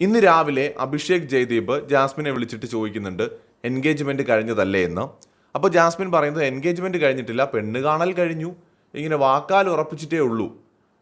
ഇന്ന് രാവിലെ അഭിഷേക് ജയ്ദീപ് ജാസ്മിനെ വിളിച്ചിട്ട് ചോദിക്കുന്നുണ്ട് എൻഗേജ്മെന്റ് കഴിഞ്ഞതല്ലേ എന്ന്? അപ്പോൾ ജാസ്മിൻ പറയുന്നത് എൻഗേജ്മെന്റ് കഴിഞ്ഞിട്ടില്ല പെണ്ണ് കാണൽ കഴിഞ്ഞു. ഇങ്ങനെ വാക്കാൽ ഉറപ്പിച്ചിട്ടേ ഉള്ളൂ.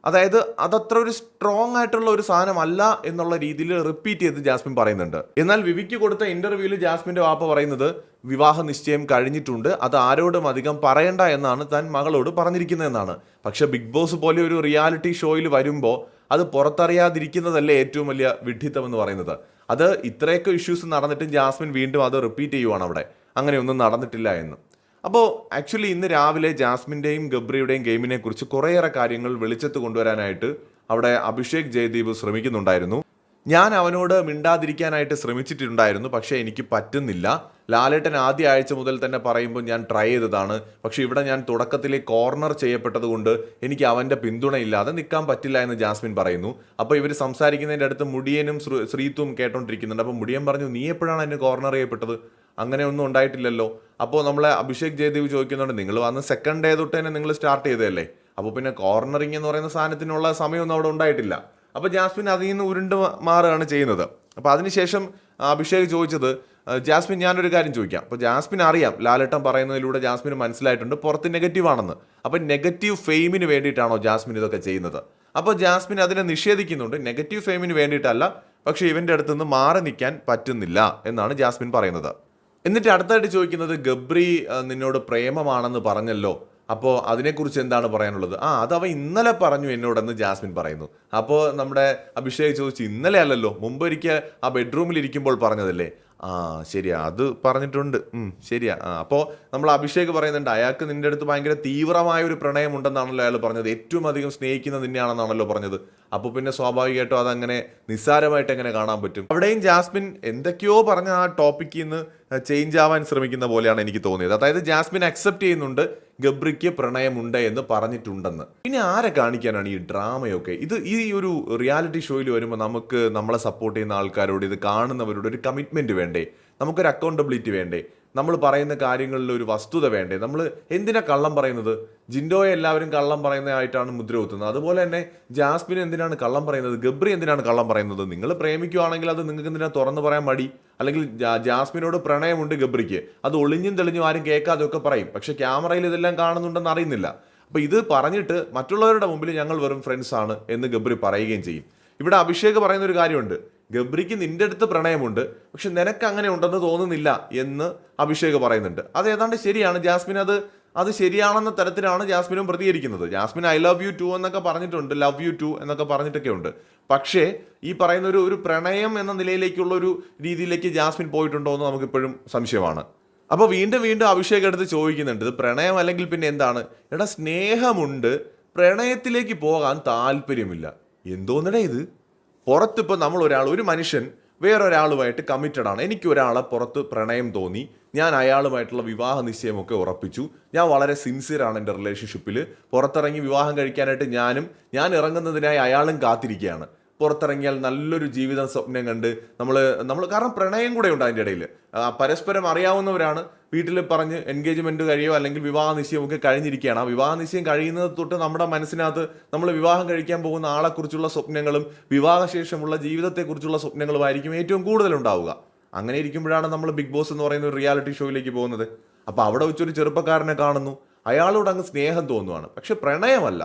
അതായത് അതത്ര ഒരു സ്ട്രോങ് ആയിട്ടുള്ള ഒരു സാധനമല്ല എന്നുള്ള രീതിയിൽ റിപ്പീറ്റ് ചെയ്ത് ജാസ്മിൻ പറയുന്നുണ്ട്. എന്നാൽ വിവിക്ക് കൊടുത്ത ഇന്റർവ്യൂവിൽ ജാസ്മിന്റെ വാപ്പ പറയുന്നത് വിവാഹ നിശ്ചയം കഴിഞ്ഞിട്ടുണ്ട് അത് ആരോടും അധികം പറയണ്ട എന്നാണ് താൻ മകളോട് പറഞ്ഞിരിക്കുന്നതെന്നാണ്. പക്ഷെ ബിഗ് ബോസ് പോലെ ഒരു റിയാലിറ്റി ഷോയിൽ വരുമ്പോൾ അത് പുറത്തറിയാതിരിക്കുന്നതല്ലേ ഏറ്റവും വലിയ വിഡ്ഢിത്തം എന്ന് പറയുന്നത്. അത് ഇത്രയൊക്കെ ഇഷ്യൂസ് നടന്നിട്ടും ജാസ്മിൻ വീണ്ടും അത് റിപ്പീറ്റ് ചെയ്യുവാണ് അവിടെ. അങ്ങനെയൊന്നും നടന്നിട്ടില്ല എന്ന്. അപ്പോൾ ആക്ച്വലി ഇന്ന് രാവിലെ ജാസ്മിന്റെയും ഗബ്രിയുടെയും ഗെയിമിനെ കുറിച്ച് കുറേയേറെ കാര്യങ്ങൾ വെളിച്ചത്ത് കൊണ്ടുവരാനായിട്ട് അവിടെ അഭിഷേക് ജയദീപ് ശ്രമിക്കുന്നുണ്ടായിരുന്നു. ഞാൻ അവനോട് മിണ്ടാതിരിക്കാനായിട്ട് ശ്രമിച്ചിട്ടുണ്ടായിരുന്നു പക്ഷേ എനിക്ക് പറ്റുന്നില്ല. ലാലേട്ടൻ ആദ്യ ആഴ്ച മുതൽ തന്നെ പറയുമ്പോൾ ഞാൻ ട്രൈ ചെയ്തതാണ്. പക്ഷേ ഇവിടെ ഞാൻ തുടക്കത്തിലെ കോർണർ ചെയ്യപ്പെട്ടതുകൊണ്ട് എനിക്ക് അവന്റെ പിന്തുണയില്ലാതെ നിൽക്കാൻ പറ്റില്ല എന്ന് ജാസ്മിൻ പറയുന്നു. അപ്പോൾ ഇവർ സംസാരിക്കുന്നതിന്റെ അടുത്ത് മുടിയനും ശ്രീ- ശ്രീത്തും കേട്ടോണ്ടിരിക്കുന്നുണ്ട്. അപ്പോൾ മുടിയൻ പറഞ്ഞു നീ എപ്പോഴാണ് എന്നെ കോർണർ ചെയ്യപ്പെട്ടത്? അങ്ങനെ ഒന്നും ഉണ്ടായിട്ടില്ലല്ലോ. അപ്പോൾ നമ്മളെ അഭിഷേക് ജയദേവ് ചോദിക്കുന്നുണ്ട് നിങ്ങൾ വന്ന് സെക്കൻഡ് ഡേ തൊട്ട് തന്നെ നിങ്ങൾ സ്റ്റാർട്ട് ചെയ്തതല്ലേ? അപ്പോൾ പിന്നെ കോർണറിങ് എന്ന് പറയുന്ന സാധനത്തിനുള്ള സമയമൊന്നും അവിടെ ഉണ്ടായിട്ടില്ല. അപ്പോൾ ജാസ്മിൻ അതിൽ നിന്ന് ഉരുണ്ട് മാറുകയാണ് ചെയ്യുന്നത്. അപ്പോൾ അതിനുശേഷം അഭിഷേക് ചോദിച്ചത് ജാസ്മിൻ ഞാനൊരു കാര്യം ചോദിക്കാം. അപ്പോൾ ജാസ്മിൻ അറിയാം ലാലേട്ടൻ പറയുന്നതിലൂടെ ജാസ്മിന് മനസ്സിലായിട്ടുണ്ട് പുറത്ത് നെഗറ്റീവ് ആണെന്ന് അപ്പോൾ നെഗറ്റീവ് ഫെയിമിന് വേണ്ടിയിട്ടാണോ ജാസ്മിൻ ഇതൊക്കെ ചെയ്യുന്നത്? അപ്പോൾ ജാസ്മിൻ അതിനെ നിഷേധിക്കുന്നുണ്ട് നെഗറ്റീവ് ഫെയിമിന് വേണ്ടിയിട്ടല്ല പക്ഷേ ഇവന്റെ അടുത്ത് നിന്ന് മാറി നിൽക്കാൻ പറ്റുന്നില്ല എന്നാണ് ജാസ്മിൻ പറയുന്നത്. എന്നിട്ട് അടുത്തായിട്ട് ചോദിക്കുന്നത് ഗബ്രി നിന്നോട് പ്രേമമാണെന്ന് പറഞ്ഞല്ലോ അപ്പോൾ അതിനെക്കുറിച്ച് എന്താണ് പറയാനുള്ളത്? ആ അത് അവൻ ഇന്നലെ പറഞ്ഞു എന്നോടെന്ന് ജാസ്മിൻ പറയുന്നു. അപ്പോൾ നമ്മുടെ അഭിഷേക് ചോദിച്ചു ഇന്നലെ അല്ലല്ലോ മുമ്പ് ഒരിക്കൽ ആ ബെഡ്റൂമിൽ ഇരിക്കുമ്പോൾ പറഞ്ഞതല്ലേ? ആ ശരിയാ. അത് പറഞ്ഞിട്ടുണ്ട്. ശരിയാ. ആ അപ്പോൾ നമ്മൾ അഭിഷേക് പറയുന്നുണ്ട് അയാൾക്ക് നിന്റെ അടുത്ത് ഭയങ്കര തീവ്രമായ ഒരു പ്രണയമുണ്ടെന്നാണല്ലോ അയാൾ പറഞ്ഞത്. ഏറ്റവും അധികം സ്നേഹിക്കുന്നത് നിന്നെയാണെന്നാണല്ലോ പറഞ്ഞത്. അപ്പോൾ പിന്നെ സ്വാഭാവികമായിട്ടും അതങ്ങനെ നിസ്സാരമായിട്ട് എങ്ങനെ കാണാൻ പറ്റും? അവിടെയും ജാസ്മിൻ എന്തൊക്കെയോ പറഞ്ഞ ആ ടോപ്പിക്കിൽ നിന്ന് ചേഞ്ച് ആവാൻ ശ്രമിക്കുന്ന പോലെയാണ് എനിക്ക് തോന്നിയത്. അതായത് ജാസ്മിൻ അക്സെപ്റ്റ് ചെയ്യുന്നുണ്ട് ഗബ്രിക്ക് പ്രണയമുണ്ട് എന്ന് പറഞ്ഞിട്ടുണ്ടെന്ന്. പിന്നെ ആരെ കാണിക്കാനാണ് ഈ ഡ്രാമയൊക്കെ? ഇത് ഈ ഒരു റിയാലിറ്റി ഷോയിൽ വരുമ്പോൾ നമുക്ക് നമ്മളെ സപ്പോർട്ട് ചെയ്യുന്ന ആൾക്കാരോട് ഇത് കാണുന്നവരോട് ഒരു കമ്മിറ്റ്മെന്റ് വേണ്ടേ? നമുക്കൊരു അക്കൗണ്ടബിലിറ്റി വേണ്ടേ? നമ്മൾ പറയുന്ന കാര്യങ്ങളിൽ ഒരു വസ്തുത വേണ്ടേ? നമ്മൾ എന്തിനാ കള്ളം പറയുന്നത്? ജിൻഡോയെ എല്ലാവരും കള്ളം പറയുന്നതായിട്ടാണ് മുദ്ര കുത്തുന്നത്. അതുപോലെ തന്നെ ജാസ്മിൻ എന്തിനാണ് കള്ളം പറയുന്നത്? ഗബ്രി എന്തിനാണ് കള്ളം പറയുന്നത്? നിങ്ങൾ പ്രേമിക്കുവാണെങ്കിൽ അത് നിങ്ങൾക്ക് എന്തിനാ തുറന്നു പറയാൻ മടി? അല്ലെങ്കിൽ ജാസ്മിനോട് പ്രണയമുണ്ട് ഗബ്രിക്ക്. അത് ഒളിഞ്ഞും തെളിഞ്ഞും ആരും കേൾക്കാതെ ഒക്കെ പറയും. പക്ഷെ ക്യാമറയിൽ ഇതെല്ലാം കാണുന്നുണ്ടെന്ന് അറിയുന്നില്ല. അപ്പോൾ ഇത് പറഞ്ഞിട്ട് മറ്റുള്ളവരുടെ മുമ്പിൽ ഞങ്ങൾ വെറും ഫ്രണ്ട്സ് ആണ് എന്ന് ഗബ്രി പറയുകയും ചെയ്യും. ഇവിടെ അഭിഷേക് പറയുന്ന ഒരു കാര്യമുണ്ട്. ഗബ്രിക്ക് നിന്റെ അടുത്ത് പ്രണയമുണ്ട് പക്ഷെ നിനക്ക് അങ്ങനെ ഉണ്ടെന്ന് തോന്നുന്നില്ല എന്ന് അഭിഷേക് പറയുന്നുണ്ട്. അത് ഏതാണ്ട് ശരിയാണ്. ജാസ്മിൻ അത് അത് ശരിയാണെന്ന തരത്തിലാണ് ജാസ്മിനും പ്രതികരിക്കുന്നത്. Jasmine I love you too എന്നൊക്കെ പറഞ്ഞിട്ടുണ്ട്. ലവ് യു ടു എന്നൊക്കെ പറഞ്ഞിട്ടൊക്കെ ഉണ്ട്. പക്ഷേ ഈ പറയുന്ന ഒരു ഒരു പ്രണയം എന്ന നിലയിലേക്കുള്ള ഒരു രീതിയിലേക്ക് ജാസ്മിൻ പോയിട്ടുണ്ടോ എന്ന് നമുക്കിപ്പോഴും സംശയമാണ്. അപ്പോൾ വീണ്ടും വീണ്ടും അഭിഷേക് എടുത്ത് ചോദിക്കുന്നുണ്ട് ഇത് പ്രണയം അല്ലെങ്കിൽ പിന്നെ എന്താണ്? എടാ സ്നേഹമുണ്ട്. പ്രണയത്തിലേക്ക് പോകാൻ താല്പര്യമില്ല. എന്തോന്നടേ ഇത്? പുറത്തിപ്പോൾ നമ്മൾ ഒരാൾ ഒരു മനുഷ്യൻ വേറൊരാളുമായിട്ട് കമ്മിറ്റഡ് ആണ്. എനിക്ക് ഒരാളെ പുറത്ത് പ്രണയം തോന്നി. ഞാൻ അയാളുമായിട്ടുള്ള വിവാഹ നിശ്ചയമൊക്കെ ഉറപ്പിച്ചു. ഞാൻ വളരെ സിൻസിയർ ആണ് എന്റെ റിലേഷൻഷിപ്പിൽ പുറത്തിറങ്ങി വിവാഹം കഴിക്കാനായിട്ട് ഞാനും ഞാൻ ഇറങ്ങുന്നതിനായി അയാളും കാത്തിരിക്കുകയാണ്. പുറത്തിറങ്ങിയാൽ നല്ലൊരു ജീവിതം സ്വപ്നം കണ്ട് നമ്മൾ നമ്മൾ കാരണം പ്രണയം കൂടെ ഉണ്ട് അതിന്റെ ഇടയിൽ പരസ്പരം അറിയാവുന്നവരാണ്. വീട്ടിൽ പറഞ്ഞ് എൻഗേജ്മെന്റ് കഴിയോ അല്ലെങ്കിൽ വിവാഹ നിശ്ചയം ഒക്കെ കഴിഞ്ഞിരിക്കുകയാണ്. ആ വിവാഹ നിശ്ചയം കഴിയുന്നത് തൊട്ട് നമ്മുടെ മനസ്സിനകത്ത് നമ്മൾ വിവാഹം കഴിക്കാൻ പോകുന്ന ആളെക്കുറിച്ചുള്ള സ്വപ്നങ്ങളും വിവാഹശേഷമുള്ള ജീവിതത്തെക്കുറിച്ചുള്ള സ്വപ്നങ്ങളുമായിരിക്കും ഏറ്റവും കൂടുതൽ ഉണ്ടാവുക അങ്ങനെ ഇരിക്കുമ്പോഴാണ് നമ്മൾ ബിഗ് ബോസ് എന്ന് പറയുന്ന ഒരു റിയാലിറ്റി ഷോയിലേക്ക് പോകുന്നത്. അപ്പോൾ അവിടെ വെച്ചൊരു ചെറുപ്പക്കാരനെ കാണുന്നു. അയാളോട് അങ്ങ് സ്നേഹം തോന്നുവാണ്. പക്ഷെ പ്രണയമല്ല.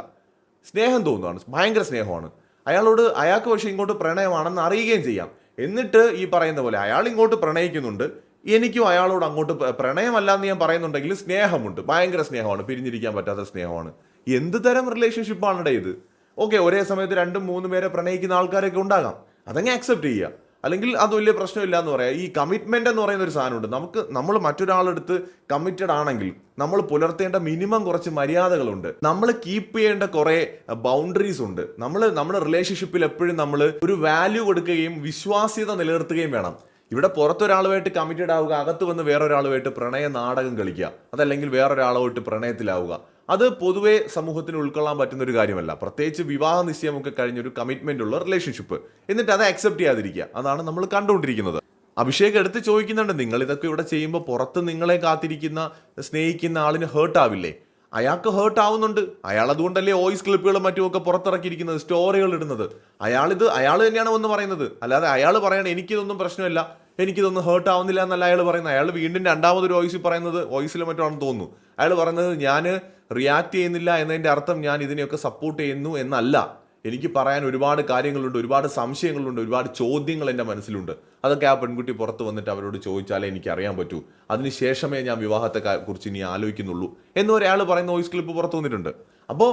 സ്നേഹം തോന്നുവാണ്. ഭയങ്കര സ്നേഹമാണ്. അയാളോട് അയാൾക്ക് പക്ഷെ ഇങ്ങോട്ട് പ്രണയമാണെന്ന് അറിയുകയും ചെയ്യാം. എന്നിട്ട് ഈ പറയുന്ന പോലെ അയാൾ ഇങ്ങോട്ട് പ്രണയിക്കുന്നുണ്ട്. എനിക്കും അയാളോട് അങ്ങോട്ട് പ്ര- പ്രണയമല്ല എന്ന് ഞാൻ പറയുന്നുണ്ടെങ്കിൽ സ്നേഹമുണ്ട്. ഭയങ്കര സ്നേഹമാണ്. പിരിഞ്ഞിരിക്കാൻ പറ്റാത്ത സ്നേഹമാണ്. എന്ത് തരം റിലേഷൻഷിപ്പാണ് ഇത്? ഓക്കെ ഒരേ സമയത്ത് രണ്ടും മൂന്നും പേരെ പ്രണയിക്കുന്ന ആൾക്കാരൊക്കെ ഉണ്ടാകാം. അതങ്ങ് ആക്സെപ്റ്റ് ചെയ്യുക. അല്ലെങ്കിൽ അത് വലിയ പ്രശ്നമില്ല എന്ന് പറയാം. ഈ കമ്മിറ്റ്മെന്റ് എന്ന് പറയുന്ന ഒരു സാധനമുണ്ട്. നമുക്ക് നമ്മൾ മറ്റൊരാളെടുത്ത് കമ്മിറ്റഡ് ആണെങ്കിൽ നമ്മൾ പുലർത്തേണ്ട മിനിമം കുറച്ച് മര്യാദകളുണ്ട്. നമ്മൾ കീപ്പ് ചെയ്യേണ്ട കുറേ ബൗണ്ടറീസ് ഉണ്ട്. നമ്മൾ നമ്മുടെ റിലേഷൻഷിപ്പിൽ എപ്പോഴും നമ്മൾ ഒരു വാല്യൂ കൊടുക്കുകയും വിശ്വാസ്യത നിലനിർത്തുകയും വേണം. ഇവിടെ പുറത്തൊരാളുമായിട്ട് കമ്മിറ്റഡ് ആവുക അകത്ത് വന്ന് വേറൊരാളുമായിട്ട് പ്രണയ നാടകം കളിക്കുക അതല്ലെങ്കിൽ വേറൊരാളുമായിട്ട് പ്രണയത്തിലാവുക. അത് പൊതുവേ സമൂഹത്തിന് ഉൾക്കൊള്ളാൻ പറ്റുന്ന ഒരു കാര്യമല്ല. പ്രത്യേകിച്ച് വിവാഹ നിശ്ചയമൊക്കെ കഴിഞ്ഞൊരു കമ്മിറ്റ്മെന്റ് ഉള്ള റിലേഷൻഷിപ്പ് എന്നിട്ട് അത് അക്സെപ്റ്റ് ചെയ്യാതിരിക്കുക. അതാണ് നമ്മൾ കണ്ടുകൊണ്ടിരിക്കുന്നത്. അഭിഷേക് എടുത്ത് ചോദിക്കുന്നുണ്ട് നിങ്ങൾ ഇതൊക്കെ ഇവിടെ ചെയ്യുമ്പോൾ പുറത്ത് നിങ്ങളെ കാത്തിരിക്കുന്ന സ്നേഹിക്കുന്ന ആളിന് ഹേർട്ട് ആവില്ലേ? അയാൾക്ക് ഹേർട്ട് ആവുന്നുണ്ട്. അയാൾ അതുകൊണ്ടല്ലേ വോയിസ് ക്ലിപ്പുകളും മറ്റുമൊക്കെ പുറത്തിറക്കിയിരിക്കുന്നത് സ്റ്റോറികൾ ഇടുന്നത്. അയാളിത് അയാൾ തന്നെയാണ് ഒന്ന് പറയുന്നത്. അല്ലാതെ അയാൾ പറയണം എനിക്കിതൊന്നും പ്രശ്നമില്ല എനിക്കിതൊന്നും ഹേർട്ട് ആവുന്നില്ല എന്നല്ല അയാൾ പറയുന്നത്. അയാൾ വീണ്ടും രണ്ടാമതൊരു വോയിസിൽ പറയുന്നത് വോയിസിൽ മറ്റാണെന്ന് തോന്നുന്നു. അയാൾ പറയുന്നത് ഞാൻ റിയാക്ട് ചെയ്യുന്നില്ല എന്നതിന്റെ അർത്ഥം ഞാൻ ഇതിനെയൊക്കെ സപ്പോർട്ട് ചെയ്യുന്നു എന്നല്ല. എനിക്ക് പറയാൻ ഒരുപാട് കാര്യങ്ങളുണ്ട് ഒരുപാട് സംശയങ്ങളുണ്ട് ഒരുപാട് ചോദ്യങ്ങൾ എന്റെ മനസ്സിലുണ്ട്. അതൊക്കെ ആ പെൺകുട്ടി പുറത്ത് വന്നിട്ട് അവരോട് ചോദിച്ചാലേ എനിക്ക് അറിയാൻ പറ്റൂ. അതിനുശേഷമേ ഞാൻ വിവാഹത്തെ കുറിച്ച് ഇനി ആലോചിക്കുന്നുള്ളൂ എന്ന് ഒരാൾ പറയുന്ന വോയിസ് ക്ലിപ്പ് പുറത്ത് വന്നിട്ടുണ്ട്. അപ്പോൾ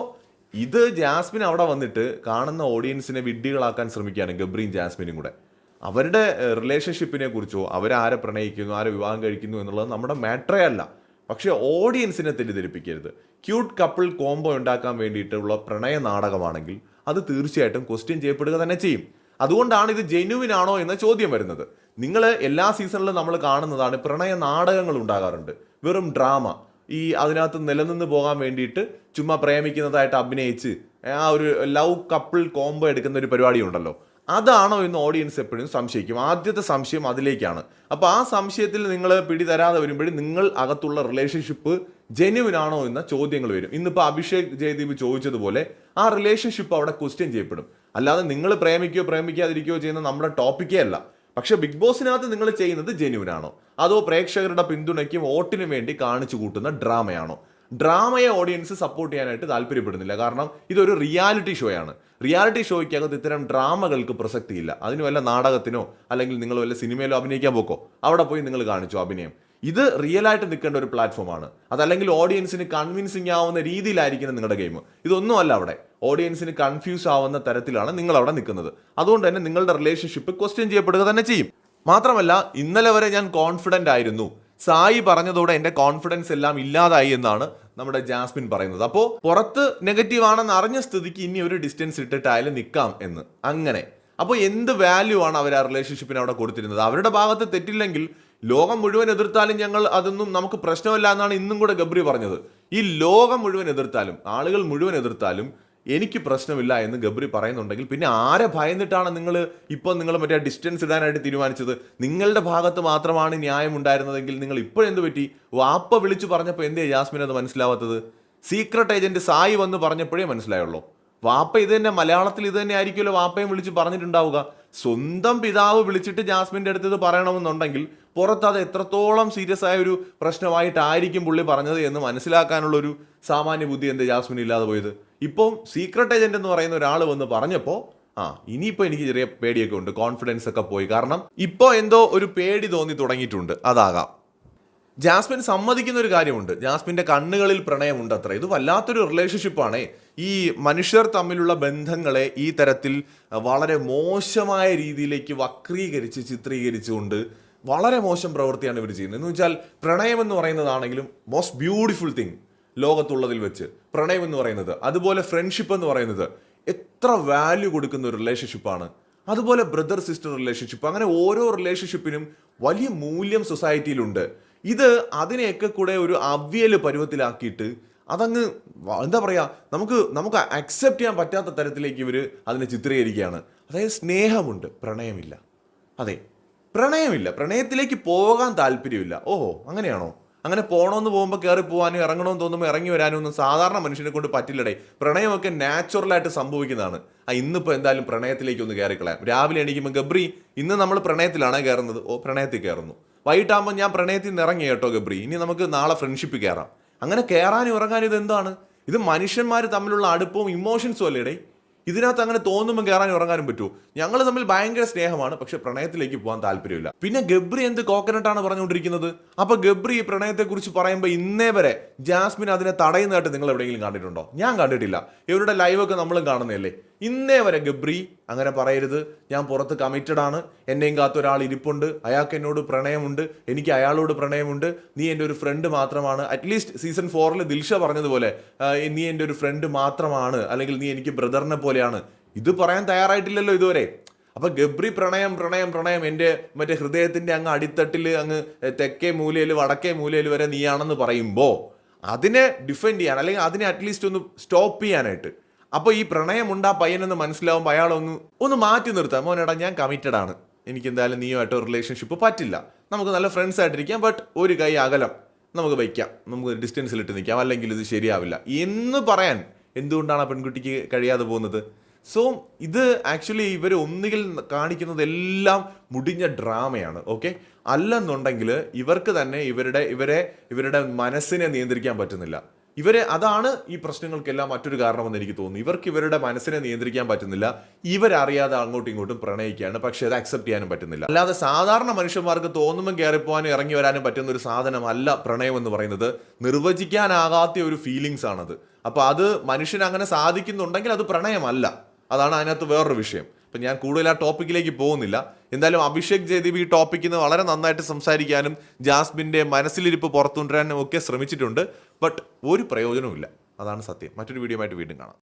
ഇത് ജാസ്മിൻ അവിടെ വന്നിട്ട് കാണുന്ന ഓഡിയൻസിനെ വിഡ്ഢികളാക്കാൻ ശ്രമിക്കുകയാണ് ഗബ്രിയും ജാസ്മിനും കൂടെ. അവരുടെ റിലേഷൻഷിപ്പിനെ കുറിച്ചോ അവരാരെ പ്രണയിക്കുന്നു ആരെ വിവാഹം കഴിക്കുന്നു എന്നുള്ളത് നമ്മുടെ മാറ്ററേ അല്ല. പക്ഷേ ഓഡിയൻസിനെ തെറ്റിദ്ധരിപ്പിക്കരുത്. ക്യൂട്ട് കപ്പിൾ കോംബോ ഉണ്ടാക്കാൻ വേണ്ടിയിട്ടുള്ള പ്രണയ നാടകമാണെങ്കിൽ അത് തീർച്ചയായിട്ടും ക്വസ്റ്റ്യൻ ചെയ്യപ്പെടുക തന്നെ ചെയ്യും. അതുകൊണ്ടാണ് ഇത് ജെന്യുവിൻ ആണോ എന്ന ചോദ്യം വരുന്നത്. നിങ്ങൾ എല്ലാ സീസണിലും നമ്മൾ കാണുന്നതാണ് പ്രണയ നാടകങ്ങൾ ഉണ്ടാകാറുണ്ട്. വെറും ഡ്രാമ ഈ അതിനകത്ത് നിലനിന്ന് പോകാൻ വേണ്ടിയിട്ട് ചുമ്മാ പ്രേമിക്കുന്നതായിട്ട് അഭിനയിച്ച് ആ ഒരു ലവ് കപ്പിൾ കോംബോ എടുക്കുന്ന ഒരു പരിപാടി ഉണ്ടല്ലോ അതാണോ എന്ന് ഓഡിയൻസ് എപ്പോഴും സംശയിക്കും. ആദ്യത്തെ സംശയം അതിലേക്കാണ്. അപ്പോൾ ആ സംശയത്തിൽ നിങ്ങൾ പിടി തരാതെ വരുമ്പോഴും നിങ്ങൾ അകത്തുള്ള റിലേഷൻഷിപ്പ് ജെന്യുവിൻ ആണോ എന്ന ചോദ്യങ്ങൾ വരും. ഇന്നിപ്പോൾ അഭിഷേക് ജയദീപ് ചോദിച്ചതുപോലെ ആ റിലേഷൻഷിപ്പ് അവിടെ ക്വസ്റ്റ്യൻ ചെയ്യപ്പെടും. അല്ലാതെ നിങ്ങൾ പ്രേമിക്കുകയോ പ്രേമിക്കാതിരിക്കുകയോ ചെയ്യുന്ന നമ്മുടെ ടോപ്പിക്കേ അല്ല. പക്ഷേ ബിഗ് ബോസിനകത്ത് നിങ്ങൾ ചെയ്യുന്നത് ജെന്യുവൻ ആണോ? അതോ പ്രേക്ഷകരുടെ പിന്തുണയ്ക്കും വോട്ടിനും വേണ്ടി കാണിച്ചു കൂട്ടുന്ന ഡ്രാമയാണോ ഡ്രാമയെ ഓഡിയൻസ് സപ്പോർട്ട് ചെയ്യാനായിട്ട് താല്പര്യപ്പെടുന്നില്ല. കാരണം ഇതൊരു റിയാലിറ്റി ഷോയാണ് റിയാലിറ്റി ഷോയ്ക്കകത്ത് ഇത്തരം ഡ്രാമകൾക്ക് പ്രസക്തിയില്ല. അതിന് വല്ല നാടകത്തിനോ അല്ലെങ്കിൽ നിങ്ങൾ വല്ല സിനിമയിലോ അഭിനയിക്കാൻ പോക്കോ? അവിടെ പോയി നിങ്ങൾ കാണിച്ചു അഭിനയം. ഇത് റിയൽ ആയിട്ട് നിൽക്കേണ്ട ഒരു പ്ലാറ്റ്ഫോമാണ് അതല്ലെങ്കിൽ ഓഡിയൻസിന് കൺവിൻസിങ് ആവുന്ന രീതിയിലായിരിക്കണം നിങ്ങളുടെ ഗെയിം ഇതൊന്നും അല്ല അവിടെ. ഓഡിയൻസിന് കൺഫ്യൂസ് ആവുന്ന തരത്തിലാണ് നിങ്ങൾ അവിടെ നിൽക്കുന്നത്. അതുകൊണ്ട് തന്നെ നിങ്ങളുടെ റിലേഷൻഷിപ്പ് ക്വസ്റ്റ്യൻ ചെയ്യപ്പെടുക തന്നെ ചെയ്യും. മാത്രമല്ല ഇന്നലെ വരെ ഞാൻ കോൺഫിഡന്റ് ആയിരുന്നു. സായി പറഞ്ഞതോടെ എന്റെ കോൺഫിഡൻസ് എല്ലാം ഇല്ലാതായി എന്നാണ് നമ്മുടെ ജാസ്മിൻ പറയുന്നത്. അപ്പോൾ പുറത്ത് നെഗറ്റീവ് ആണെന്ന് അറിഞ്ഞ സ്ഥിതിക്ക് ഇനി ഒരു ഡിസ്റ്റൻസ് ഇട്ടിട്ടായാലും നിൽക്കാം എന്ന്. അങ്ങനെ. അപ്പോൾ എന്ത് വാല്യൂ ആണ് അവർ ആ റിലേഷൻഷിപ്പിന് അവിടെ കൊടുത്തിരുന്നത്? അവരുടെ ഭാഗത്ത് തെറ്റില്ലെങ്കിൽ ലോകം മുഴുവൻ എതിർത്താലും ഞങ്ങൾ അതൊന്നും നമുക്ക് പ്രശ്നമില്ല എന്നാണ് ഇന്നും കൂടെ ഗബ്രി പറഞ്ഞത്. ഈ ലോകം മുഴുവൻ എതിർത്താലും ആളുകൾ മുഴുവൻ എതിർത്താലും എനിക്ക് പ്രശ്നമില്ല എന്ന് ഗബ്രി പറയുന്നുണ്ടെങ്കിൽ പിന്നെ ആരെ ഭയന്നിട്ടാണ് നിങ്ങൾ ഇപ്പോൾ നിങ്ങൾ മറ്റേ ഡിസ്റ്റൻസ് ഇടാനായിട്ട് തീരുമാനിച്ചത്? നിങ്ങളുടെ ഭാഗത്ത് മാത്രമാണ് ന്യായം ഉണ്ടായിരുന്നതെങ്കിൽ നിങ്ങൾ ഇപ്പോഴെന്ത് പറ്റി? വാപ്പ വിളിച്ചു പറഞ്ഞപ്പോൾ എന്തേ ജാസ്മിൻ അത് മനസ്സിലാവാത്തത്? സീക്രട്ട് ഏജന്റ് സായി വന്ന് പറഞ്ഞപ്പോഴേ മനസ്സിലായുള്ളൂ. വാപ്പ ഇത് തന്നെ മലയാളത്തിൽ ഇത് തന്നെ ആയിരിക്കുമല്ലോ വാപ്പയും വിളിച്ച് പറഞ്ഞിട്ടുണ്ടാവുക. സ്വന്തം പിതാവ് വിളിച്ചിട്ട് ജാസ്മിന്റെ അടുത്ത് ഇത് പറയണമെന്നുണ്ടെങ്കിൽ പുറത്ത് അത് എത്രത്തോളം സീരിയസ് ആയ ഒരു പ്രശ്നമായിട്ടായിരിക്കും പുള്ളി പറഞ്ഞത് എന്ന് മനസ്സിലാക്കാനുള്ള ഒരു സാമാന്യ ബുദ്ധി എന്ത് ജാസ്മിൻ ഇല്ലാതെ പോയത്? ഇപ്പം സീക്രട്ട് ഏജന്റ് എന്ന് പറയുന്ന ഒരാൾ വന്ന് പറഞ്ഞപ്പോൾ ആ ഇനിയിപ്പോൾ എനിക്ക് ചെറിയ പേടിയൊക്കെ ഉണ്ട് കോൺഫിഡൻസ് ഒക്കെ പോയി. കാരണം ഇപ്പോൾ എന്തോ ഒരു പേടി തോന്നി തുടങ്ങിയിട്ടുണ്ട്. അതാകാം. ജാസ്മിൻ സമ്മതിക്കുന്ന ഒരു കാര്യമുണ്ട്. ജാസ്മിന്റെ കണ്ണുകളിൽ പ്രണയമുണ്ട് അത്ര ഇത് വല്ലാത്തൊരു റിലേഷൻഷിപ്പാണ് ഈ മനുഷ്യർ തമ്മിലുള്ള ബന്ധങ്ങളെ ഈ തരത്തിൽ വളരെ മോശമായ രീതിയിലേക്ക് വക്രീകരിച്ച് ചിത്രീകരിച്ചുകൊണ്ട് വളരെ മോശം പ്രവൃത്തിയാണ് ഇവർ ചെയ്യുന്നത്. എന്ന് വെച്ചാൽ പ്രണയം എന്ന് പറയുന്നതാണെങ്കിലും മോസ്റ്റ് ബ്യൂട്ടിഫുൾ തിങ് ലോകത്തുള്ളതിൽ വെച്ച്. പ്രണയം എന്ന് പറയുന്നത് അതുപോലെ ഫ്രണ്ട്ഷിപ്പ് എന്ന് പറയുന്നത് എത്ര വാല്യൂ കൊടുക്കുന്ന ഒരു റിലേഷൻഷിപ്പാണ് അതുപോലെ ബ്രദർ സിസ്റ്റർ റിലേഷൻഷിപ്പ് അങ്ങനെ ഓരോ റിലേഷൻഷിപ്പിനും വലിയ മൂല്യം സൊസൈറ്റിയിലുണ്ട് ഇത് അതിനെയൊക്കെ കൂടെ ഒരു അവ്യൽ പരുവത്തിലാക്കിയിട്ട് അതങ്ങ് എന്താ പറയുക നമുക്ക് നമുക്ക് അക്സെപ്റ്റ് ചെയ്യാൻ പറ്റാത്ത തരത്തിലേക്ക് ഇവർ അതിനെ ചിത്രീകരിക്കുകയാണ്. അതായത് സ്നേഹമുണ്ട് പ്രണയമില്ല. അതെ പ്രണയമില്ല. പ്രണയത്തിലേക്ക് പോകാൻ താല്പര്യമില്ല. ഓഹോ അങ്ങനെയാണോ? അങ്ങനെ പോകണമെന്ന് പോകുമ്പോൾ കയറി പോകാനും ഇറങ്ങണമെന്ന് തോന്നുമ്പോൾ ഇറങ്ങി വരാനും ഒന്നും സാധാരണ മനുഷ്യനെ കൊണ്ട് പറ്റില്ലടേ. പ്രണയമൊക്കെ നാച്ചുറലായിട്ട് സംഭവിക്കുന്നതാണ്. ആ ഇന്നിപ്പോൾ എന്തായാലും പ്രണയത്തിലേക്ക് ഒന്ന് കയറിക്കളയാം രാവിലെ എണീക്കുമ്പോൾ ഗബ്രി ഇന്ന് നമ്മൾ പ്രണയത്തിലാണ് കയറുന്നത് ഓ പ്രണയത്തിൽ കയറുന്നു വൈകിട്ടാകുമ്പോൾ ഞാൻ പ്രണയത്തിൽ നിന്ന് ഇറങ്ങി കേട്ടോ ഗബ്രി. ഇനി നമുക്ക് നാളെ ഫ്രണ്ട്ഷിപ്പ് കയറാം അങ്ങനെ കയറാനും ഇറങ്ങാനും ഇത് എന്താണ് ഇത് മനുഷ്യന്മാർ തമ്മിലുള്ള അടുപ്പവും ഇമോഷൻസും അല്ലേടേ ഇതിനകത്ത് അങ്ങനെ തോന്നുമ്പോൾ കയറാനും ഉറങ്ങാനും പറ്റുമോ? ഞങ്ങൾ തമ്മിൽ ഭയങ്കര സ്നേഹമാണ് പക്ഷെ പ്രണയത്തിലേക്ക് പോകാൻ താല്പര്യമില്ല. പിന്നെ ഗബ്രി എന്ത് കോക്കനട്ടാണ് പറഞ്ഞുകൊണ്ടിരിക്കുന്നത്? അപ്പൊ ഗബ്രി ഈ പ്രണയത്തെക്കുറിച്ച് പറയുമ്പോൾ ഇന്നേ വരെ ജാസ്മിൻ അതിനെ തടയുന്നതായിട്ട് നിങ്ങൾ എവിടെയെങ്കിലും കണ്ടിട്ടുണ്ടോ? ഞാൻ കണ്ടിട്ടില്ല. ഇവരുടെ ലൈവൊക്കെ നമ്മളും കാണുന്നതല്ലേ? ഇന്നേ വരെ ഗബ്രി അങ്ങനെ പറയരുത്. ഞാൻ പുറത്ത് കമ്മിറ്റഡ് ആണ്. എന്നെയും കാത്ത ഒരാൾ ഇരിപ്പുണ്ട്. അയാൾക്ക് എന്നോട് പ്രണയമുണ്ട്. എനിക്ക് അയാളോട് പ്രണയമുണ്ട്. നീ എന്റെ ഒരു ഫ്രണ്ട് മാത്രമാണ്. അറ്റ്ലീസ്റ്റ് സീസൺ ഫോറിൽ ദിൽഷ പറഞ്ഞതുപോലെ നീ എന്റെ ഒരു ഫ്രണ്ട് മാത്രമാണ്. അല്ലെങ്കിൽ നീ എനിക്ക് ബ്രദറിനെ പോലെയാണ്. ഇത് പറയാൻ തയ്യാറായിട്ടില്ലല്ലോ ഇതുവരെ. അപ്പൊ ഗബ്രി പ്രണയം പ്രണയം പ്രണയം. എന്റെ മറ്റേ ഹൃദയത്തിന്റെ അങ്ങ് അടിത്തട്ടിൽ അങ്ങ് തെക്കേ മൂലയിൽ വടക്കേ മൂലയിൽ വരെ നീയാണെന്ന് പറയുമ്പോൾ അതിനെ ഡിഫെൻഡ് ചെയ്യാൻ അല്ലെങ്കിൽ അതിനെ അറ്റ്ലീസ്റ്റ് ഒന്ന് സ്റ്റോപ്പ് ചെയ്യാനായിട്ട് അപ്പോൾ ഈ പ്രണയമുണ്ട് ആ പയ്യനെന്ന് മനസ്സിലാവുമ്പോൾ അയാളൊന്ന് ഒന്ന് മാറ്റി നിർത്താം. മോനേടാ ഞാൻ കമ്മിറ്റഡ് ആണ്. എനിക്ക് എന്തായാലും നീയുമായിട്ട് റിലേഷൻഷിപ്പ് പറ്റില്ല. നമുക്ക് നല്ല ഫ്രണ്ട്സ് ആയിട്ടിരിക്കാം ബട്ട് ഒരു കൈ അകലം നമുക്ക് വയ്ക്കാം. നമുക്ക് ഡിസ്റ്റൻസിലിട്ട് നിൽക്കാം അല്ലെങ്കിൽ ഇത് ശരിയാവില്ല. എന്ന് പറയാൻ എന്തുകൊണ്ടാണ് ആ പെൺകുട്ടിക്ക് കഴിയാതെ പോകുന്നത്? സോ ഇത് ആക്ച്വലി ഇവർ ഒന്നുകിൽ കാണിക്കുന്നതെല്ലാം മുടിഞ്ഞ ഡ്രാമയാണ് ഓക്കെ അല്ലെന്നുണ്ടെങ്കിൽ ഇവർക്ക് തന്നെ ഇവരുടെ ഇവരെ ഇവരുടെ മനസ്സിനെ നിയന്ത്രിക്കാൻ പറ്റുന്നില്ല. ഇവരെ അതാണ് ഈ പ്രശ്നങ്ങൾക്കെല്ലാം മറ്റൊരു കാരണമെന്ന് എനിക്ക് തോന്നുന്നു. ഇവർക്ക് ഇവരുടെ മനസ്സിനെ നിയന്ത്രിക്കാൻ പറ്റുന്നില്ല. ഇവരറിയാതെ അങ്ങോട്ടും ഇങ്ങോട്ടും പ്രണയിക്കുകയാണ്. പക്ഷേ അത് അക്സെപ്റ്റ് ചെയ്യാനും പറ്റുന്നില്ല. അല്ലാതെ സാധാരണ മനുഷ്യന്മാർക്ക് തോന്നുമ്പോൾ കയറിപ്പോവാനും ഇറങ്ങി വരാനും പറ്റുന്ന ഒരു സാധനമല്ല പ്രണയം എന്ന് പറയുന്നത്. നിർവചിക്കാനാകാത്ത ഒരു ഫീലിങ്സ് ആണത്. അപ്പോൾ അത് മനുഷ്യന് അങ്ങനെ സാധിക്കുന്നുണ്ടെങ്കിൽ അത് പ്രണയമല്ല. അതാണ് അതിനകത്ത് വേറൊരു വിഷയം. അപ്പം ഞാൻ കൂടുതൽ ആ ടോപ്പിക്കിലേക്ക് പോകുന്നില്ല. എന്തായാലും അഭിഷേക് ജയദീപ് ഈ ടോപ്പിക്കിന് വളരെ നന്നായിട്ട് സംസാരിക്കാനും ജാസ്മിന്റെ മനസ്സിലിരിപ്പ് പുറത്തുകൊണ്ടുവരാനും ഒക്കെ ശ്രമിച്ചിട്ടുണ്ട്. ബട്ട് ഒരു പ്രയോജനവുമില്ല. അതാണ് സത്യം. മറ്റൊരു വീഡിയോ ആയിട്ട് വീണ്ടും കാണാം.